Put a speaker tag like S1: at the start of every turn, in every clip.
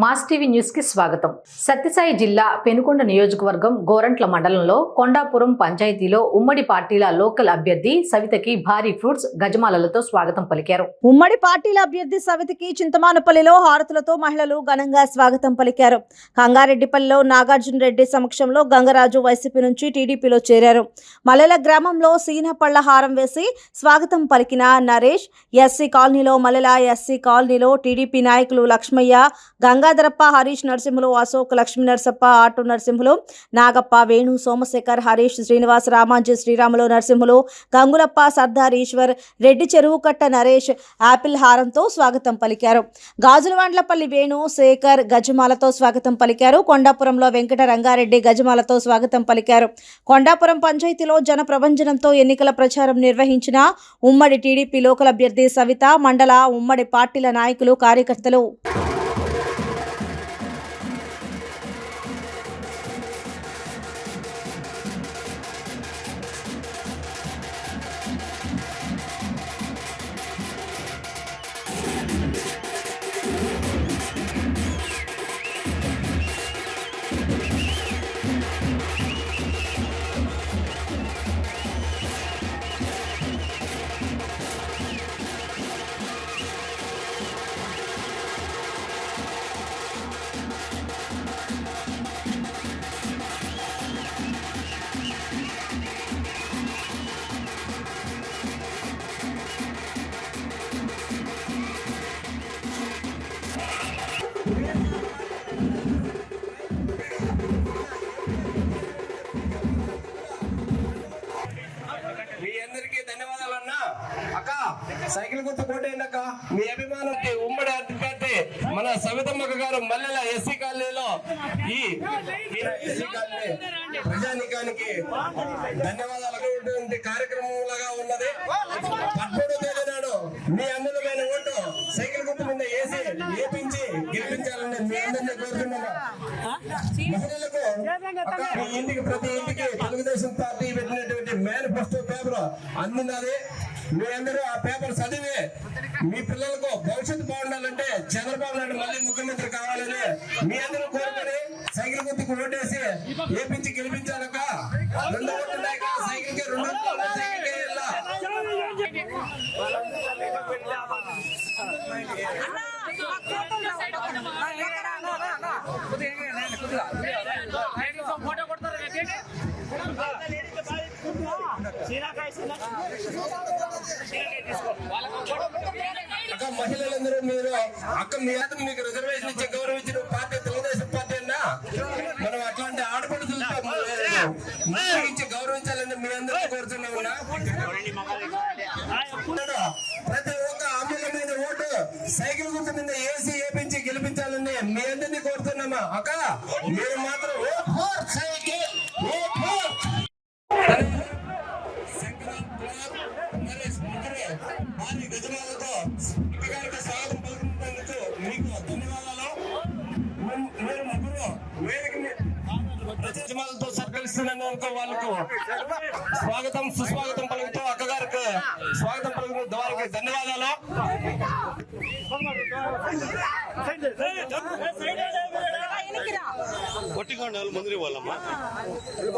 S1: Mass TV న్యూస్కి స్వాగతం. సత్యసాయి జిల్లా పెనుకొండ నియోజకవర్గం గోరంట్ల మండలంలో కొండాపురం పంచాయతీలో ఉమ్మడి పార్టీల లోకల్ అభ్యర్థి సవితకి భారీ ఫ్రూట్స్ గజమాలలతో స్వాగతం పలికారు.
S2: ఉమ్మడి పార్టీల అభ్యర్థి సవితకి చింతమానపల్లిలో హారతులతో మహిళలు ఘనంగా స్వాగతం పలికారు. కంగారెడ్డిపల్లిలో నాగార్జున రెడ్డి సమక్షంలో గంగరాజు వైసీపీ నుంచి టీడీపీలో చేరారు. మల్లెల గ్రామంలో సీనపళ్ళ హారం వేసి స్వాగతం పలికిన నరేష్ ఎస్సీ కాలనీలో మల్లెల ఎస్సీ కాలనీలో టీడీపీ నాయకులు లక్ష్మయ్య గంగాధరప్ప హరీష్ నరసింహులు అశోక్ లక్ష్మీ నరసప్ప ఆటో నరసింహులు నాగప్ప వేణు సోమశేఖర్ హరీష్ శ్రీనివాస్ రామాంజీ శ్రీరాములు నరసింహులు గంగులప్ప సర్దార్ ఈశ్వర్ రెడ్డి చెరువు కట్ట నరేష్ యాపిల్ హారంతో స్వాగతం పలికారు. గాజులవాండ్లపల్లి వేణు శేఖర్ గజమాలతో స్వాగతం పలికారు. కొండాపురంలో వెంకట రంగారెడ్డి గజమాలతో స్వాగతం పలికారు. కొండాపురం పంచాయతీలో జన ప్రభంజనంతో ఎన్నికల ప్రచారం నిర్వహించిన ఉమ్మడి టీడీపీ లోకల్ అభ్యర్థి సవిత మండల ఉమ్మడి పార్టీల నాయకులు కార్యకర్తలు.
S3: మీ అందరికీ ధన్యవాదాలు అన్న. అక్క సైకిల్ గుర్తు కోటేయండి అక్క. మీ అభిమానం ఉమ్మడి అధిపతి మన సవితమ్మక్క గారు మల్లెల ఎస్సీ కాలనీలో ఈ ఎస్సీ కాలనీ ప్రజానికానికి ధన్యవాదాలు. అనేటువంటి కార్యక్రమంలాగా ఉన్నది. పదమూడో తేదీ నాడు మీ అందమైన ఓటు సైకిల్ గుర్తు మీద వేసి ఏపీ గెలిపించాలని మీ అందరినీ కోరుతున్నాను. మహిళలకు అక్క, మీ ఇంటికి ప్రతి ఇంటికి తెలుగుదేశం పార్టీ పెట్టినటువంటి మేనిఫెస్టో పేపర్ అందినది మీ అందరూ ఆ పేపర్ చదివి మీ పిల్లలకు భవిష్యత్తు బాగుండాలంటే చంద్రబాబు నాయుడు మళ్ళీ ముఖ్యమంత్రి కావాలని మీ అందరూ కోరుకొని సైకిల్ గుర్తుకు ఓటేసి ఏపించి గెలిపించాలక రెండు ఓట్లు ఉన్నాయి కదా, సైకిల్కి రెండు ఓట్లు ఉన్నాయి, సైకిల్ కే వెళ్ళా. అక్క మహిళలందరూ మీరు అక్క మీ అందరూ మీకు రిజర్వేషన్ ఇచ్చే గౌరవించిన పార్టీ తెలుగుదేశం పార్టీ అన్నా? మనం అట్లాంటి ఆడపడుతులతో ఇచ్చి గౌరవించాలని మీ అందరూ కోరుతున్నా ప్రతి ఒక్క అమూల్యమైన ఓటు సైకిల్ గుర్తు మీద ఏసీ ఏపించి గెలిపించాలని మీ అందరినీ కోరుతున్నామా? అక్క మీరు మాత్రం ధన్యవాదాలు. మీరు ముగ్గురు సత్కరిస్తున్నందుకు వాళ్ళకు స్వాగతం సుస్వాగతం పలుకుతూ అక్కగారికి స్వాగతం పలుకుతూ వారికి ధన్యవాదాలు.
S4: కొట్టికొండ వాళ్ళు ముందు వాళ్ళమ్మా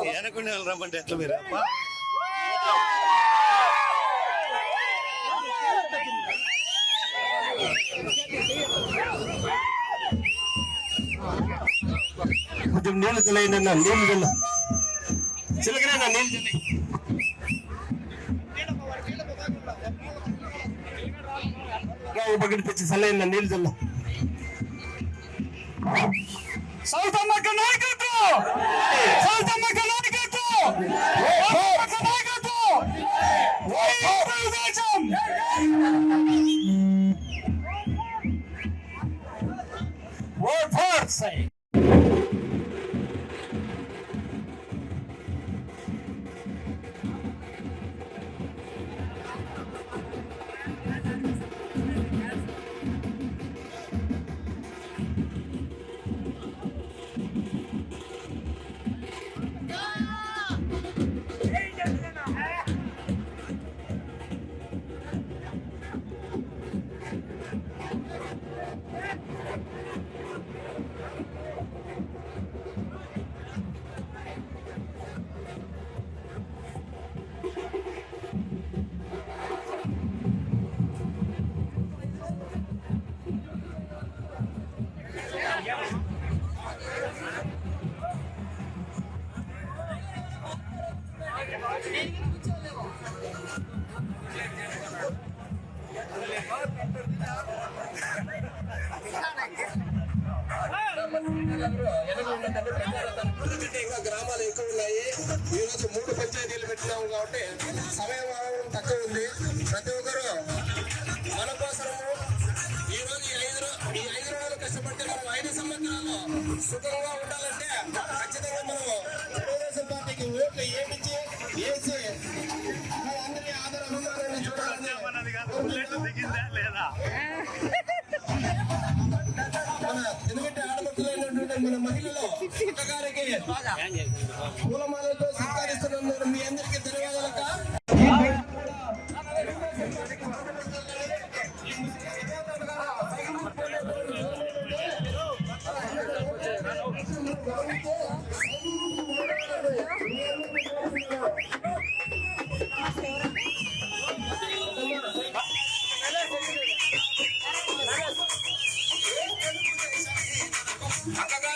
S4: వెనకుండా వాళ్ళు రమ్మంటే ఎట్లా మీరు? అప్ప
S3: కొంచెం నీళ్లు చల్లైంది అన్న నీళ్లు చల్ల చిలకనన్నా నీళ్లు చల్లి బకెట్ తెచ్చి చల్లైంది నీళ్లు చల్ల సౌతమ్మక్క నాయకత్వం సౌతమ్మక్క నాయకత్వం సౌతమ్మక్క నాయకత్వం saying గ్రామాలు ఎక్కువ ఉన్నాయి ఈ రోజు మూడు పంచాయతీలు పెట్టినాము కాబట్టి సమయం ఆగడం తక్కువ ఉంది ప్రతి ఒక్కరు మన కోసము ఈ రోజు ఈ ఐదు ఈ ఐదు రోజులు కష్టపడితే మనం ఐదు సంవత్సరాలు సుఖంగా ఉండాలంటే సీత గారికి పూలమాలతో సత్కరిస్తున్నందుకు మీ అందరికీ ధన్యవాదాలక్క. అక్కగారి పైన